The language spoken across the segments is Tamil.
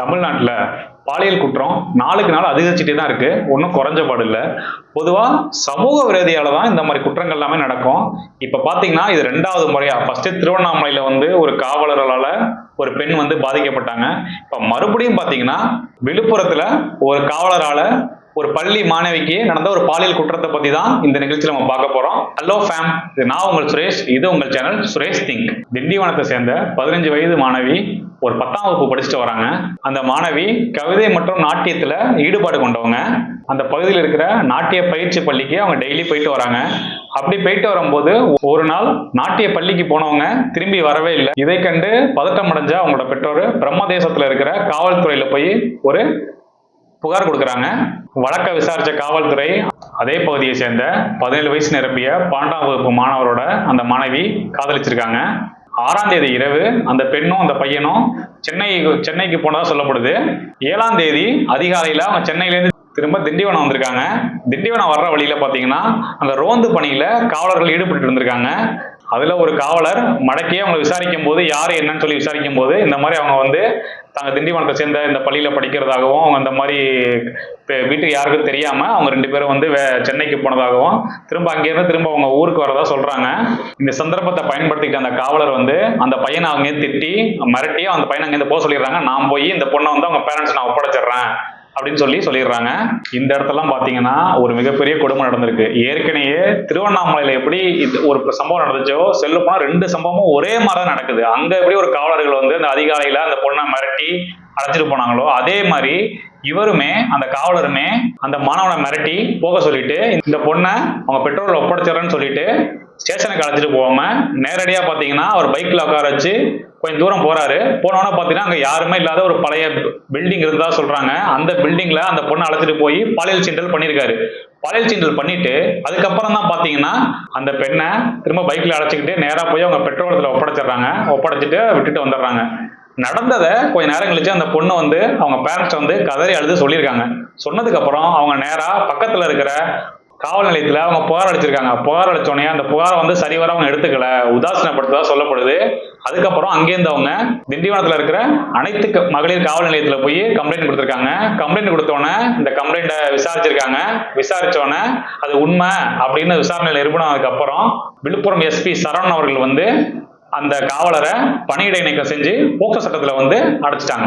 தமிழ்நாட்டில் பாலியல் குற்றம் நாளுக்கு நாள் அதிகரிச்சுட்டே தான் இருக்கு. ஒன்றும் குறைஞ்ச பாடு இல்லை பொதுவாக சமூக விரோதியால் தான் இந்த மாதிரி குற்றங்கள் எல்லாமே நடக்கும். இப்போ பார்த்தீங்கன்னா இது ரெண்டாவது முறையா. ஃபர்ஸ்ட் திருவண்ணாமலையில் வந்து ஒரு காவலர்களால் ஒரு பெண் வந்து பாதிக்கப்பட்டாங்க. இப்போ மறுபடியும் பார்த்தீங்கன்னா விழுப்புரத்தில் ஒரு காவலரால் ஒரு பள்ளி மாணவிக்கு நடந்த ஒரு பாலியல் குற்றத்தை பத்தி தான் இந்த நிகழ்ச்சியில நம்ம பார்க்க போறோம். ஹலோ ஃபேம் இது நான் உங்கள் சுரேஷ். இது உங்கள் சேனல் சுரேஷ் திங்க் திண்டிவனத்தை சேர்ந்த பதினஞ்சு வயது மாணவி ஒரு பத்தாம் வகுப்பு படிச்சுட்டு வராங்க. அந்த மாணவி கவிதை மற்றும் நாட்டியத்துல ஈடுபாடு கொண்டவங்க. அந்த பகுதியில் இருக்கிற நாட்டிய பயிற்சி பள்ளிக்கு அவங்க டெய்லி போயிட்டு வராங்க. அப்படி போயிட்டு வரும்போது ஒரு நாள் நாட்டிய பள்ளிக்கு போனவங்க திரும்பி வரவே இல்லை. இதை கண்டு பதட்டம் அடைஞ்ச அவங்களோட பெற்றோர் பிரம்மதேசத்துல இருக்கிற காவல்துறையில போய் ஒரு புகார் கொடுக்குறாங்க. வழக்க விசாரிச்ச காவல்துறை அதே பகுதியை சேர்ந்த பதினேழு வயசு நிரப்பிய பன்னெண்டாம் வகுப்பு மாணவரோட அந்த மாணவி காதலிச்சிருக்காங்க. ஆறாம் தேதி இரவு அந்த பெண்ணும் அந்த பையனும் சென்னை சென்னைக்கு போனதா சொல்லப்படுது. ஏழாம் தேதி அதிகாலையில் அவங்க சென்னையிலேருந்து திரும்ப திண்டிவனம் வந்திருக்காங்க. திண்டிவனம் வர்ற வழியில பாத்தீங்கன்னா அந்த ரோந்து பணியில காவலர்கள் ஈடுபட்டு இருந்திருக்காங்க. அதுல ஒரு காவலர் மடக்கியே அவங்க விசாரிக்கும் போது யாரு என்னன்னு சொல்லி விசாரிக்கும் போது இந்த மாதிரி அவங்க வந்து தாங்க திண்டிவனத்தை சேர்ந்த இந்த பள்ளியில படிக்கிறதாகவும் அவங்க அந்த மாதிரி வீட்டுக்கு யாருக்கும் தெரியாம அவங்க ரெண்டு பேரும் வந்து வே- சென்னைக்கு போனதாகவும் திரும்ப அங்கேருந்து திரும்ப அவங்க ஊருக்கு வரதா சொல்றாங்க. இந்த சந்தர்ப்பத்தை பயன்படுத்திக்கிட்ட அந்த காவலர் வந்து அந்த பையனை அவங்க திட்டி மிரட்டி அந்த பையனை அங்கேருந்து போக சொல்லிடுறாங்க. நான் போய் இந்த பொண்ணை வந்து அவங்க பேரண்ட்ஸ் நான் ஒப்படைச்சிடுறேன். அப்படின்னு சொல்லி சொல்லிடுறாங்க. இந்த இடத்தெல்லாம் பார்த்தீங்கன்னா ஒரு மிகப்பெரிய கொடுமை நடந்திருக்கு. ஏற்கனவே திருவண்ணாமலையில் எப்படி இது ஒரு சம்பவம் நடந்துச்சோ செல்ல போனால் ரெண்டு சம்பவமும் ஒரே மாதிரி தான் நடக்குது. அங்கே எப்படி ஒரு காவலர்கள் வந்து அந்த அதிகாலையில் அந்த பொண்ணை மிரட்டி அழைச்சிட்டு போனாங்களோ அதே மாதிரி இவருமே அந்த காவலருமே அந்த மாணவனை மிரட்டி போக சொல்லிட்டு இந்த பொண்ணை அவங்க பெற்றோர்கள் ஒப்படைச்சிடறேன்னு சொல்லிட்டு ஸ்டேஷனுக்கு அழைச்சிட்டு போகாம நேரடியாக பார்த்தீங்கன்னா அவர் பைக்கில் உட்கார வச்சு கொஞ்சம் தூரம் போறாரு. போனோன்னா பாத்தீங்கன்னா அங்க யாருமே இல்லாத ஒரு பழைய பில்டிங் இருந்ததா சொல்றாங்க. அந்த பில்டிங்ல அந்த பொண்ணை அழைச்சிட்டு போய் பாலியல் சீண்டல் பண்ணியிருக்காரு பாலியல் சீண்டல் பண்ணிட்டு அதுக்கப்புறம் தான் பாத்தீங்கன்னா அந்த பெண்ணை திரும்ப பைக்ல அழைச்சிக்கிட்டு நேரா போய் அவங்க பெற்றோரத்துல ஒப்படைச்சிடுறாங்க. ஒப்படைச்சிட்டு விட்டுட்டு வந்துடுறாங்க. நடந்ததை கொஞ்ச நேரம் கழிச்சு அந்த பொண்ணு வந்து அவங்க பேரண்ட்ஸ் வந்து கதறி அழுது சொல்லியிருக்காங்க. சொன்னதுக்கு அப்புறம் அவங்க நேரா பக்கத்துல இருக்கிற காவல் நிலையத்தில் அவங்க புகார் அடிச்சிருக்காங்க புகார் அளிச்சோடனே அந்த புகாரை வந்து சரிவர அவங்க எடுத்துக்கல. உதாசீனப்படுத்ததா சொல்லப்படுது. அதுக்கப்புறம் அங்கேருந்து அவங்க திண்டிவனத்தில் இருக்கிற அனைத்து மகளிர் காவல் நிலையத்தில் போய் கம்ப்ளைண்ட் கொடுத்துருக்காங்க. கம்ப்ளைண்ட் கொடுத்தோன்னே இந்த கம்ப்ளைண்ட்டை விசாரிச்சிருக்காங்க. விசாரிச்சோன்னே அது உண்மை அப்படின்னு விசாரணையில் நிரூபணம் அதுக்கப்புறம் விழுப்புரம் எஸ்பி சரவணன் அவர்கள் வந்து அந்த காவலரை பணியிடை நீக்கம் செஞ்சு போக்சோ சட்டத்துல வந்து அடைச்சிட்டாங்க.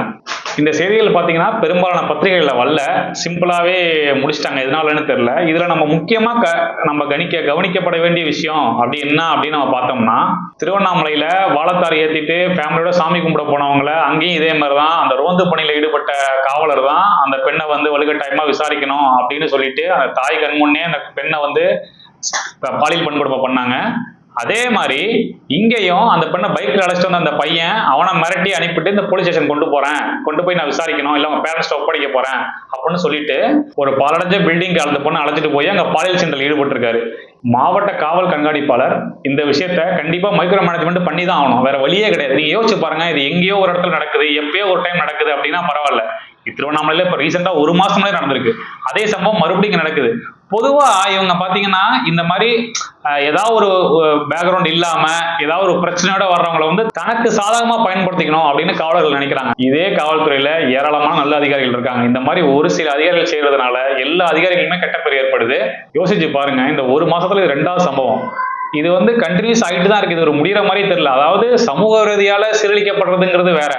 இந்த செய்திகள் பாத்தீங்கன்னா பெரும்பாலான பத்திரிகைகள்ல வரல. சிம்பிளாவே முடிச்சிட்டாங்க. எதனாலன்னு தெரியல. இதுல நம்ம முக்கியமா க நம்ம கணிக்க கவனிக்கப்பட வேண்டிய விஷயம் அப்படி என்ன அப்படின்னு நம்ம பார்த்தோம்னா திருவண்ணாமலையில வாழத்தார் ஏத்திட்டு ஃபேமிலியோட சாமி கும்பிட போனவங்கள அங்கேயும் இதே மாதிரி தான் அந்த ரோந்து பணியில ஈடுபட்ட காவலர் தான் அந்த பெண்ணை வந்து வலுக்கட்டாயமா விசாரிக்கணும் அப்படின்னு சொல்லிட்டு அந்த தாய் கண் முன்னே அந்த பெண்ணை வந்து பாலியல் பண்படுமை பண்ணாங்க. அதே மாதிரி இங்கேயும் அந்த பெண்ணை பைக்ல அழைச்சிட்டு வந்த அந்த பையன் அவனை மிரட்டி அனுப்பிட்டு இந்த போலீஸ் ஸ்டேஷன் கொண்டு போறேன். கொண்டு போய் நான் விசாரிக்கணும். இல்ல அவங்க பேரண்ட்ஸ் ஒப்படைக்க போறேன். அப்படின்னு சொல்லிட்டு ஒரு பாலடைஞ்ச பில்டிங் அந்த பொண்ணை அழைச்சிட்டு போய் அங்க பாலியல் சென்டரில் ஈடுபட்டிருக்காரு. மாவட்ட காவல் கண்காணிப்பாளர் இந்த விஷயத்த கண்டிப்பா மைக்ரோ மேனேஜ்மெண்ட் பண்ணி தான் ஆகணும். வேற வழியே கிடையாது. நீங்க யோசிச்சு பாருங்க இது எங்கேயோ ஒரு இடத்துல நடக்குது எப்பயோ ஒரு டைம் நடக்குது அப்படின்னா பரவாயில்ல. திருவண்ணாமலையில இப்ப ரீசெண்டா ஒரு மாசம் நடந்திருக்கு. அதே சம்பவம் மறுபடியும் நடக்குது. பொதுவா இவங்க பாத்தீங்கன்னா இந்த மாதிரி ஏதாவது ஒரு பேக்ரவுண்ட் இல்லாம ஏதாவது ஒரு பிரச்சனையோட வர்றவங்களை வந்து தனக்கு சாதகமா பயன்படுத்திக்கணும் அப்படின்னு காவலர்கள் நினைக்கிறாங்க. இதே காவல்துறையில ஏராளமான நல்ல அதிகாரிகள் இருக்காங்க. இந்த மாதிரி ஒரு சில அதிகாரிகள் செய்யறதுனால எல்லா அதிகாரிகளுமே கெட்ட பேர் ஏற்படுது. யோசிச்சு பாருங்க இந்த ஒரு மாசத்துல இது ரெண்டாவது சம்பவம். இது வந்து கண்டினியூஸ் ஆகிட்டு தான் இருக்கு இது ஒரு முடியிற மாதிரி தெரியல. அதாவது சமூக ரீதியால சீரழிக்கப்படுறதுங்கிறது வேற.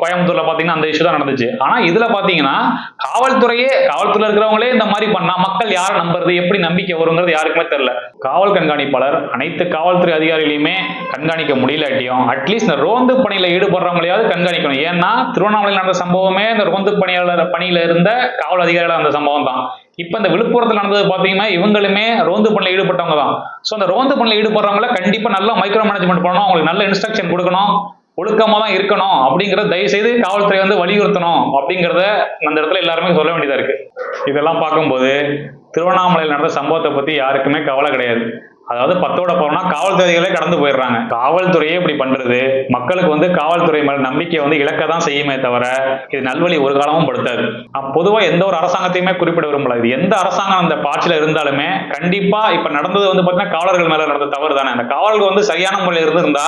கோயம்புத்தூர்ல பாத்தீங்கன்னா அந்த இஷ்யூ தான் நடந்துச்சு. ஆனா இதுல பாத்தீங்கன்னா காவல்துறையே காவல்துறை இருக்கிறவங்களே இந்த மாதிரி பண்ணா மக்கள் யாரை நம்புறது எப்படி நம்பிக்கை வருங்கிறது யாருக்குமே தெரியல. காவல் கண்காணிப்பாளர் அனைத்து காவல்துறை அதிகாரிகளையுமே கண்காணிக்க முடியலாட்டியும் அட்லீஸ்ட் இந்த ரோந்து பணியில ஈடுபடுறவங்களையாவது கண்காணிக்கணும். ஏன்னா திருவண்ணாமலையில் நடந்த சம்பவமே இந்த ரோந்து பணியாளர் பணியில இருந்த காவல் அதிகாரிகள் அந்த சம்பவம் தான். இப்ப இந்த விழுப்புரத்தில் நடந்தது பாத்தீங்கன்னா இவங்களுமே ரோந்து பணியில ஈடுபட்டவங்க தான். ஸோ அந்த ரோந்து பணியில ஈடுபடுறவங்கள கண்டிப்பா நல்லா மைக்ரோ மேனேஜ்மெண்ட் பண்ணணும். அவங்களுக்கு நல்ல இன்ஸ்ட்ரக்ஷன் கொடுக்கணும். ஒழுக்கமாக தான் இருக்கணும் அப்படிங்கிறத தயவு செய்து காவல்துறை வந்து வலியுறுத்தணும் அப்படிங்கிறத அந்த இடத்துல எல்லாருமே சொல்ல வேண்டியதாக இருக்கு. இதெல்லாம் பார்க்கும்போது திருவண்ணாமலையில் நடந்த சம்பவத்தை பற்றி யாருக்குமே கவலை கிடையாது. அதாவது பத்தோட போனா காவல்துறைகளே கடந்து போயிடுறாங்க. காவல்துறையே இப்படி பண்றது. மக்களுக்கு வந்து காவல்துறை மேல நம்பிக்கை வந்து இழக்க தான் செய்யுமே தவிர இது நல்வழி ஒரு காலமும் படுத்தாது. நான் பொதுவா எந்த ஒரு அரசாங்கத்தையுமே குறிப்பிட விரும்பல. இது எந்த அரசாங்கம் அந்த பாட்சியில் இருந்தாலுமே கண்டிப்பா இப்ப நடந்தது வந்து பாத்தீங்கன்னா காவலர்கள் மேல நடந்த தவறு தானே. அந்த காவல்கள் வந்து சரியான முறையில் இருந்திருந்தா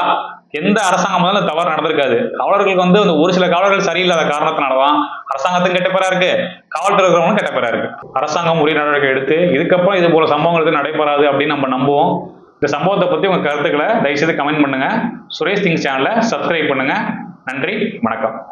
எந்த அரசாங்கம் அந்த தவறு நடந்திருக்காது. காவலர்களுக்கு வந்து அந்த ஒரு சில காவலர்கள் சரியில்லாத காரணத்தினாலதான் அரசாங்கத்துக்கும் கெட்ட பேரா இருக்கு. காவல்துறை இருக்கிறவங்களும் கெட்ட பேரா இருக்கு. அரசாங்கம் உரிய நடவடிக்கை எடுத்து இதுக்கப்புறம் இது போல சம்பவங்களுக்கு நடைபெறாது அப்படின்னு நம்ம நம்புவோம். இந்த சம்பவத்தை பத்தி உங்க கருத்துக்களை தயவுசெய்து கமெண்ட் பண்ணுங்க. சுரேஷ் திங்ஸ் சேனலை சப்ஸ்கிரைப் பண்ணுங்க. நன்றி வணக்கம்.